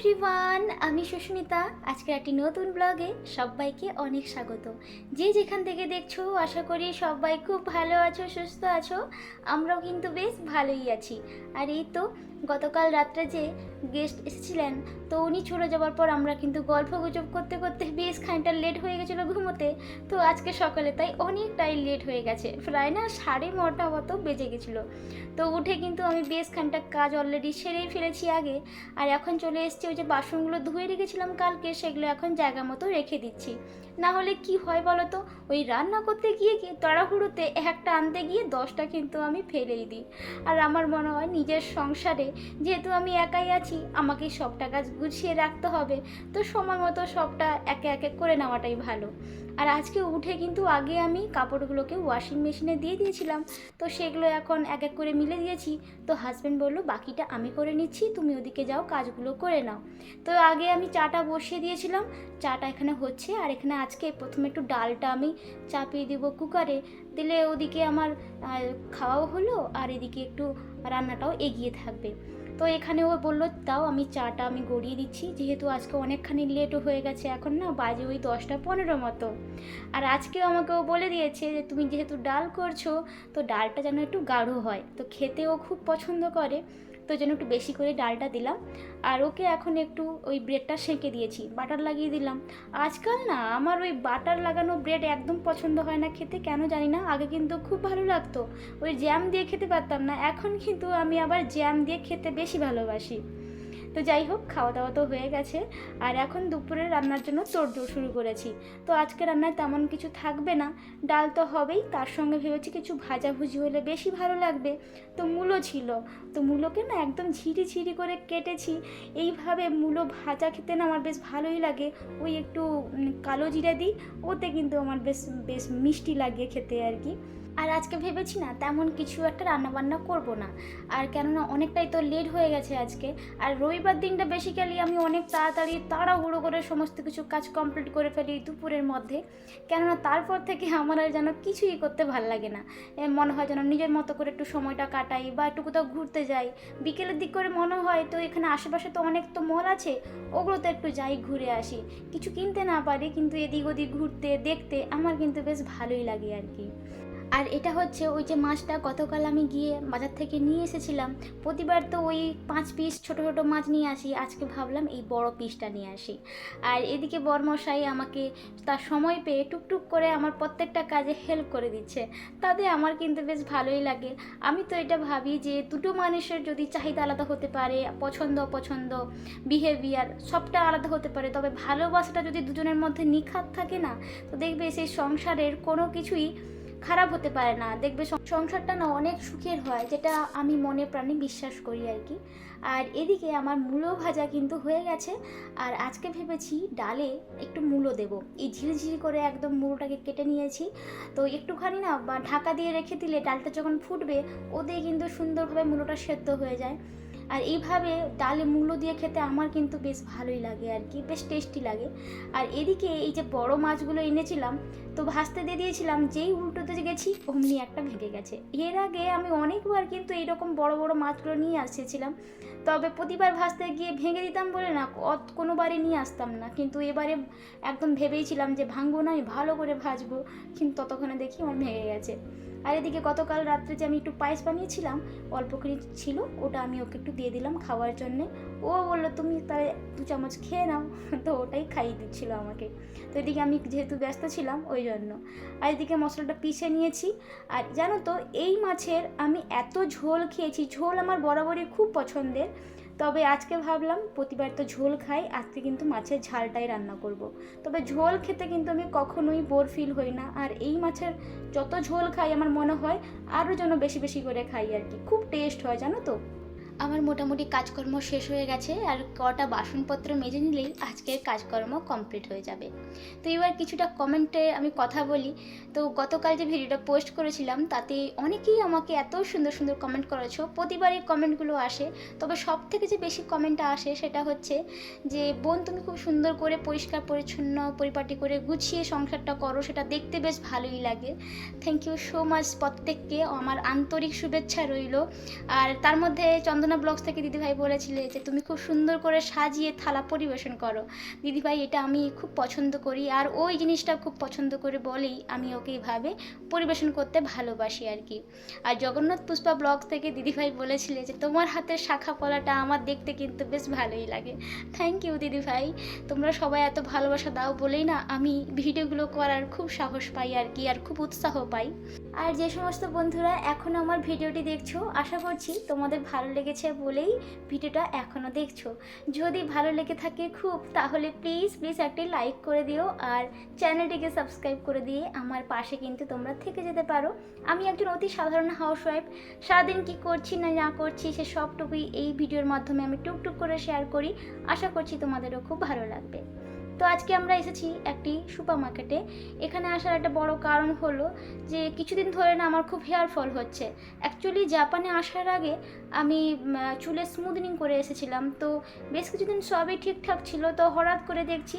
Everyone, আমি সুস্মিতা। আজকের একটি নতুন ব্লগে সবাইকে অনেক স্বাগত। যে যেখান থেকে দেখছ, আশা করি সবাই খুব ভালো আছো, সুস্থ আছো। আমরাও কিন্তু বেশ ভালোই আছি। আর এই তো গতকাল রাত্রে যে গেস্ট এসেছিলেন, তো উনি চলে যাওয়ার পর আমরা কিন্তু গল্প গুজব করতে করতে বেশ খানিকটা লেট হয়ে গেছিল ঘুমোতে। তো আজকে সকালে তাই অনেকটাই লেট হয়ে গেছে। প্রায় না সাড়ে নটা মতো বেজে গেছিল। তো উঠে কিন্তু আমি বেশ খানিকটা কাজ অলরেডি সেরেই ফেলেছি আগে। আর এখন চলে এসেছি ওই যে বাসনগুলো ধুয়ে রেখেছিলাম কালকে, সেগুলো এখন জায়গা মতো রেখে দিচ্ছি। না হলে কি হয় বলো তো ওই রান্না করতে গিয়ে কি তাড়াহুড়োতে একটা আনতে গিয়ে দশটা কিন্তু আমি ফেলেই দিই। আর আমার মনে হয় নিজের সংসারে যেহেতু আমি একাই আছি আমাকে সবটা কাজ গুছিয়ে রাখতে হবে। তো সময় মতো সবটা একে একে করে নেওয়াটাই ভালো। আর আজকে উঠে কিন্তু আগে আমি কাপড়গুলোকে ওয়াশিং মেশিনে দিয়ে দিয়েছিলাম। তো সেগুলো এখন এক এক করে মিলে দিয়েছি। তো হাজব্যান্ড বলল, বাকিটা আমি করে নিচ্ছি, তুমি ওদিকে যাও, কাজগুলো করে নাও। তো আগে আমি চাটা বসিয়ে দিয়েছিলাম। চাটা এখানে হচ্ছে, আর এখানে আজকে প্রথমে একটু ডালটা আমি চাপিয়ে দেবো কুকারে। দিলে ওদিকে আমার খাওয়াও হলো, আর এদিকে একটু রান্নাটাও এগিয়ে থাকবে। তো এখানে ও বলল তাও আমি চাটা আমি গড়িয়ে দিচ্ছি। যেহেতু আজকে অনেকখানি লেটও হয়ে গেছে, এখন না বাজে ওই দশটা পনেরো মতো। আর আজকেও আমাকে ও বলে দিয়েছে যে, তুমি যেহেতু ডাল করছ, তো ডালটা যেন একটু গাঢ় হয়। তো খেতে ও খুব পছন্দ করে। তো জন্য একটু বেশি করে ডালটা দিলাম। আর ওকে এখন একটু ওই ব্রেডটা সেঁকে দিয়েছি, বাটার লাগিয়ে দিলাম। আজকাল না আমার ওই বাটার লাগানো ব্রেড একদম পছন্দ হয় না খেতে, কেন জানি না, আগে কিন্তু খুব ভালো লাগতো। ওই জ্যাম দিয়ে খেতে পারতাম না, এখন কিন্তু আমি আবার জ্যাম দিয়ে খেতে বেশি ভালোবাসি। তো যাই হোক খাওয়া দাওয়া তো হয়ে গেছে। আর এখন দুপুরে রান্নার জন্য তোড়জোড় শুরু করেছি। তো আজকে রান্নায় তেমন কিছু থাকবে না। ডাল তো হবেই, তার সঙ্গে ভেবেছি কিছু ভাজাভুজি হলে বেশি ভালো লাগবে। তো মূলো ছিল। তো মূলোকে না একদম ঝিরি ঝিরি করে কেটেছি। এইভাবে মূলো ভাজা খেতে না আমার বেশ ভালোই লাগে। ওই একটু কালো জিরা দিই, ওতে কিন্তু আমার বেশ বেশ মিষ্টি লাগে খেতে আর কি। আর আজকে ভেবেছি না তেমন কিছু একটা রান্নাবান্না করব না। আর কেননা অনেকটাই তো লেট হয়ে গেছে আজকে। আর রবিবার দিনটা বেসিক্যালি আমি অনেক তাড়াতাড়ি তাড়াহুড়ো করে সমস্ত কিছু কাজ কমপ্লিট করে ফেলি দুপুরের মধ্যে। কেননা তারপর থেকে আমার আর যেন কিছুই করতে ভালো লাগে না। মনে হয় যেন নিজের মতো করে একটু সময়টা কাটাই বা একটু কোথাও ঘুরতে যাই। বিকেলের দিক করে মনে হয় তো এখানে আশেপাশে তো অনেক তো মল আছে, ওগুলোতে একটু যাই ঘুরে আসি। কিছু কিনতে না পারি কিন্তু এদিক ওদিক ঘুরতে, দেখতে আমার কিন্তু বেশ ভালোই লাগে আর কি। আর এটা হচ্ছে ওই যে মাছটা গতকাল আমি গিয়ে বাজার থেকে নিয়ে এসেছিলাম। প্রতিবার তো ওই পাঁচ পিস ছোট ছোট মাছ নিয়ে আসি। আজকে ভাবলাম এই বড় পিসটা নিয়ে আসি। আর এদিকে বরমশাই আমাকে তার সময় পেয়ে টুকটুক করে আমার প্রত্যেকটা কাজে হেল্প করে দিচ্ছে। তাতে আমার কিন্তু বেশ ভালোই লাগে। আমি তো এটা ভাবি যে দুটো মানুষের যদি চাহিদা আলাদা হতে পারে, পছন্দ, অপছন্দ বিহেভিয়ার সবটা আলাদা হতে পারে, তবে ভালোবাসাটা যদি দুজনের মধ্যে নিখাত থাকে না, তো দেখবে সেই সংসারের কোনো কিছুই খারাপ হতে পারে না। দেখবে সংসারটা না অনেক সুখের হয়, যেটা আমি মনে প্রাণে বিশ্বাস করি আর কি। আর এদিকে আমার মূলো ভাজা কিন্তু হয়ে গেছে। আর আজকে ভেবেছি ডালে একটু মূলো দেবো। এই ঝিরিঝিরি করে একদম মূলোটাকে কেটে নিয়েছি। তো একটুখানি না বা ঢাকা দিয়ে রেখে দিলে ডালটা যখন ফুটবে ওতে কিন্তু সুন্দরভাবে মূলোটা সেদ্ধ হয়ে যায়। আর এইভাবে ডালে মূলো দিয়ে খেতে আমার কিন্তু বেশ ভালোই লাগে আর কি, বেশ টেস্টি লাগে। আর এদিকে এই যে বড় মাছগুলো এনেছিলাম, তো ভাজতে দিয়ে দিয়েছিলাম, যেই উল্টোতে গেছি অমনি একটা ভেঙে গেছে। এর আগে আমি অনেকবার কিন্তু এইরকম বড় বড় মাছগুলো নিয়ে আসছিলাম, তবে প্রতিবার ভাজতে গিয়ে ভেঙে দিতাম বলে না, অত- কোনোবারই নিয়ে আসতাম না। কিন্তু এবারে একদম ভেবেইছিলাম যে ভাঙবো না, আমি ভালো করে ভাজবো, কিন্তু ততক্ষণে দেখি আমার ভেঙে গেছে। আর এদিকে গতকাল রাত্রে যে আমি একটু পায়েস বানিয়েছিলাম, অল্প করে ছিল, ওটা আমি ওকে একটু দিয়ে দিলাম খাওয়ার জন্যে। ও বলল, তুমি তাহলে দু চামচ খেয়ে নাও। তো ওটাই খাইয়ে দিচ্ছিল আমাকে। তো এদিকে আমি যেহেতু ব্যস্ত ছিলাম, ওই জন্য। আর এদিকে মশলাটা পিষে নিয়েছি। আর জানো তো, এই মাছের আমি এত ঝোল খেয়েছি, ঝোল আমার বরাবরই খুব পছন্দের। তবে আজকে ভাবলাম প্রতিবার তো ঝোল খাই, আজকে কিন্তু মাছের ঝালটাই রান্না করব। তবে ঝোল খেতে কিন্তু আমি কখনোই বোর ফিল হই না, আর এই মাছের যত ঝোল খাই আমার মনে হয় আরও যেন বেশি বেশি করে খাই আর কি খুব টেস্ট হয়, জানো তো আমার মোটামুটি কাজকর্ম শেষ হয়ে গেছে আর কটা বাসনপত্র মেজে নিলেই আজকের কাজকর্ম কমপ্লিট হয়ে যাবে। তো এবার কিছুটা কমেন্টে আমি কথা বলি। তো গতকাল যে ভিডিওটা পোস্ট করেছিলাম, তাতে অনেকেই আমাকে এত সুন্দর সুন্দর কমেন্ট করেছ প্রতিবারই কমেন্টগুলো আসে। তবে সব থেকে যে বেশি কমেন্টটা আসে সেটা হচ্ছে যে, বোন, তুমি খুব সুন্দর করে পরিষ্কার, পরিচ্ছন্ন, পরিপাটি করে গুছিয়ে সংসারটা করো, সেটা দেখতে বেশ ভালোই লাগে। থ্যাংক ইউ সো মাচ প্রত্যেককে। আমার আন্তরিক শুভেচ্ছা রইল। আর তার মধ্যে চন্দনা সাধনা ব্লগস থেকে দিদিভাই বলেছিলে যে তুমি খুব সুন্দর করে সাজিয়ে থালা পরিবেশন করো। দিদিভাই, এটা আমি খুব পছন্দ করি আর ওই জিনিসটা খুব পছন্দ করে বলেই আমি ওকে এইভাবে পরিবেশন করতে ভালোবাসি আর কি। আর জগন্নাথ পুষ্পা ব্লগস থেকে দিদিভাই বলেছিলে যে তোমার হাতের শাখা পলাটা আমার দেখতে কিন্তু বেশ ভালোই লাগে। থ্যাংক ইউ দিদিভাই। তোমরা সবাই এত ভালোবাসা দাও বলেই না আমি ভিডিওগুলো করার খুব সাহস পাই আর কি, আর খুব উৎসাহ পাই। আর যে সমস্ত বন্ধুরা এখনও আমার ভিডিওটি দেখছ, আশা করছি তোমাদের ভালো লেগেছে। বলেই ভিডিওটা এখনও দেখছ। যদি ভালো লেগে থাকে খুব, তাহলে প্লিজ প্লিজ একটি লাইক করে দিও আর চ্যানেলটিকে সাবস্ক্রাইব করে দিয়ে আমার পাশে কিন্তু তোমরা থেকে যেতে পারো। আমি একজন অতি সাধারণ হাউসওয়াইফ সারাদিন কি করছি না না করছি, সে সবটুকুই এই ভিডিওর মাধ্যমে আমি টুকটুক করে শেয়ার করি। আশা করছি তোমাদেরও খুব ভালো লাগবে। তো আজকে আমরা এসেছি একটি সুপার মার্কেটে এখানে আসার একটা বড় কারণ হলো যে কিছুদিন ধরে না আমার খুব হেয়ার ফল হচ্ছে। অ্যাকচুয়ালি জাপানে আসার আগে আমি চুলে স্মুথনিং করে এসেছিলাম। তো বেশ কিছুদিন সবই ঠিকঠাক ছিল। তো হঠাৎ করে দেখছি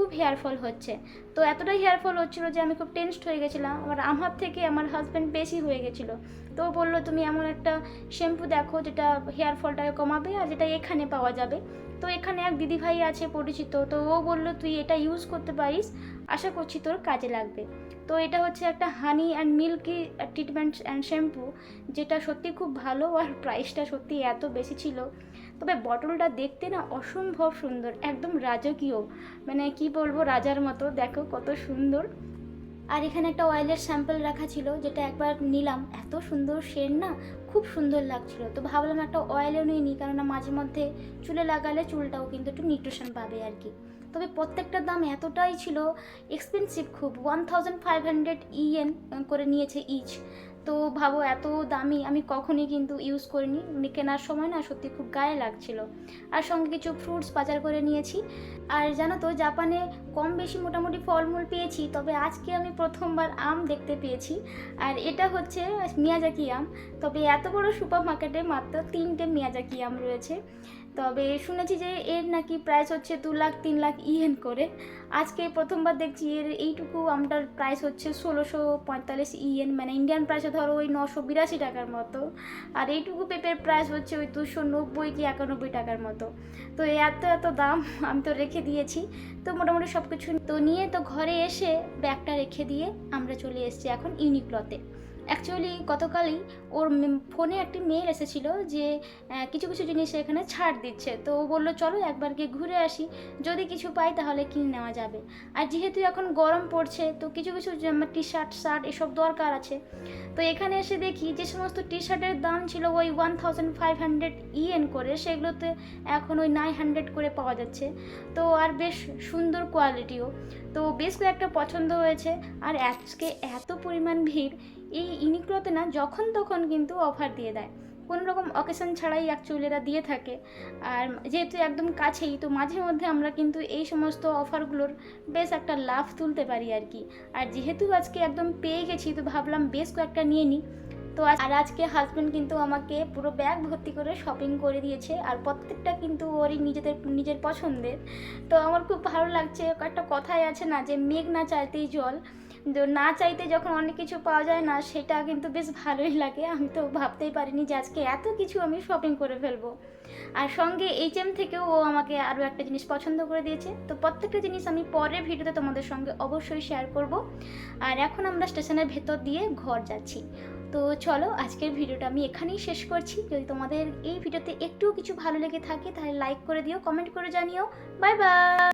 খুব হেয়ার ফল হচ্ছে। তো এতটাই হেয়ার ফল হচ্ছিল যে আমি খুব টেনসড হয়ে গেছিলাম। আমার আমার থেকে আমার হাজব্যান্ড বেশি হয়ে গেছিল। তো বলল, তুমি এমন একটা শ্যাম্পু দেখো যেটা হেয়ার ফলটাকে কমাবে আর যেটা এখানে পাওয়া যাবে। তো এখানে এক দিদিভাই আছে পরিচিত। তো ও বলল, তুই এটা ইউজ করতে পারিস। আশা করছি তোর কাজে লাগবে। তো এটা হচ্ছে একটা honey and milky treatment and shampoo যেটা সত্যি খুব ভালো আর প্রাইসটা সত্যি এত বেশি ছিল। তবে বটলটা দেখতে না অসম্ভব সুন্দর, একদম রাজকীয়। মানে কি বলব, রাজার মতো। দেখো কত সুন্দর। আর এখানে একটা অয়েলের স্যাম্পল রাখা ছিল, যেটা একবার নিলাম। এত সুন্দর শেড না, খুব সুন্দর লাগছিল। তো ভাবলাম একটা অয়েলও নিয়ে নিই, কেননা মাঝে মধ্যে চুলে লাগালে চুলটাও কিন্তু একটু নিউট্রিশন পাবে আর কি। তবে প্রত্যেকটার দাম এতটাই ছিল এক্সপেন্সিভ খুব। ওয়ান থাউজেন্ড ফাইভ হান্ড্রেড ইএন করে নিয়েছে ইচ তো ভাবো, এত দামি, আমি কখনই কিন্তু ইউজ করিনি। কেনার সময় না সত্যি খুব গায়ে লাগছিল। আর সঙ্গে কিছু ফ্রুটস বাজার করে নিয়েছি। আর জানো তো, জাপানে কম বেশি মোটামুটি ফলমূল পেয়েছি, তবে আজকে আমি প্রথমবার আম দেখতে পেয়েছি। আর এটা হচ্ছে মিয়াজাকি আম। তবে এত বড় সুপার মার্কেটে মাত্র তিনটে মিয়াজাকি আম রয়েছে। তবে শুনেছি যে এর নাকি প্রাইস হচ্ছে দু লাখ, তিন লাখ ইয়েন করে। আজকে প্রথমবার দেখছি এর এইটুকু আমটার প্রাইস হচ্ছে ষোলোশো পঁয়তাল্লিশ ইয়েন। মানে ইন্ডিয়ান প্রাইসে ধরো ওই নশো বিরাশি টাকার মতো। আর এইটুকু পেঁপের প্রাইস হচ্ছে ওই দুশো নব্বই কি একানব্বই টাকার মতো। তো এত এত দাম আমি তো রেখে দিয়েছি। তো মোটামুটি সব কিছু তো নিয়ে তো ঘরে এসে ব্যাগটা রেখে দিয়ে আমরা চলে এসেছি এখন ইউনিক্লতে অ্যাকচুয়ালি গতকালই ওর ফোনে একটি মেল এসেছিল যে কিছু কিছু জিনিস এখানে ছাড় দিচ্ছে। তো ও বলল, চলো একবার গিয়ে ঘুরে আসি। যদি কিছু পাই তাহলে কিনে নেওয়া যাবে। আর যেহেতু এখন গরম পড়ছে, তো কিছু কিছু টি শার্ট শার্ট এসব দরকার আছে। তো এখানে এসে দেখি যে সমস্ত টি শার্টের দাম ছিল ওই ওয়ান থাউজেন্ড ফাইভ হান্ড্রেড ইএন করে। সেগুলোতে এখন ওই নাইন হান্ড্রেড করে পাওয়া যাচ্ছে। তো আর বেশ সুন্দর কোয়ালিটিও তো বেশ কয়েকটা পছন্দ হয়েছে। আর আজকে এত পরিমাণ ভিড় এই ইউনিক্লোতে না যখন তখন কিন্তু অফার দিয়ে দেয়। কোনো রকম অকেশন ছাড়াই অ্যাকচুয়ালি এরা দিয়ে থাকে। আর যেহেতু একদম কাছেই, তো মাঝে মধ্যে আমরা কিন্তু এই সমস্ত অফারগুলোর বেশ একটা লাভ তুলতে পারি আর কি। আর যেহেতু আজকে একদম পেয়ে গেছি, তো ভাবলাম বেশ কয়েকটা নিয়ে নিই তো আর আজকে হাজব্যান্ড কিন্তু আমাকে পুরো ব্যাগ ভর্তি করে শপিং করে দিয়েছে। আর প্রত্যেকটা কিন্তু ওরই নিজেদের, নিজের পছন্দের। তো আমার খুব ভালো লাগছে। একটা কথাই আছে না যে মেঘ না চাইতেই জল। না চাইতে যখন অনেক কিছু পাওয়া যায় না, সেটা কিন্তু বেশ ভালোই লাগে। আমি তো ভাবতেই পারিনি যে আজকে এত কিছু আমি শপিং করে ফেলব। আর সঙ্গে এইচ এম থেকেও ও আমাকে আরও একটা জিনিস পছন্দ করে দিয়েছে। তো প্রত্যেকটা জিনিস আমি পরের ভিডিওতে তোমাদের সঙ্গে অবশ্যই শেয়ার করব। আর এখন আমরা স্টেশনের ভেতর দিয়ে ঘর যাচ্ছি। তো চলো, আজকের ভিডিওটা আমি এখানেই শেষ করছি। যদি তোমাদের এই ভিডিওতে একটুও কিছু ভালো লেগে থাকে, তাহলে লাইক করে দিও কমেন্ট করে জানিও। Bye bye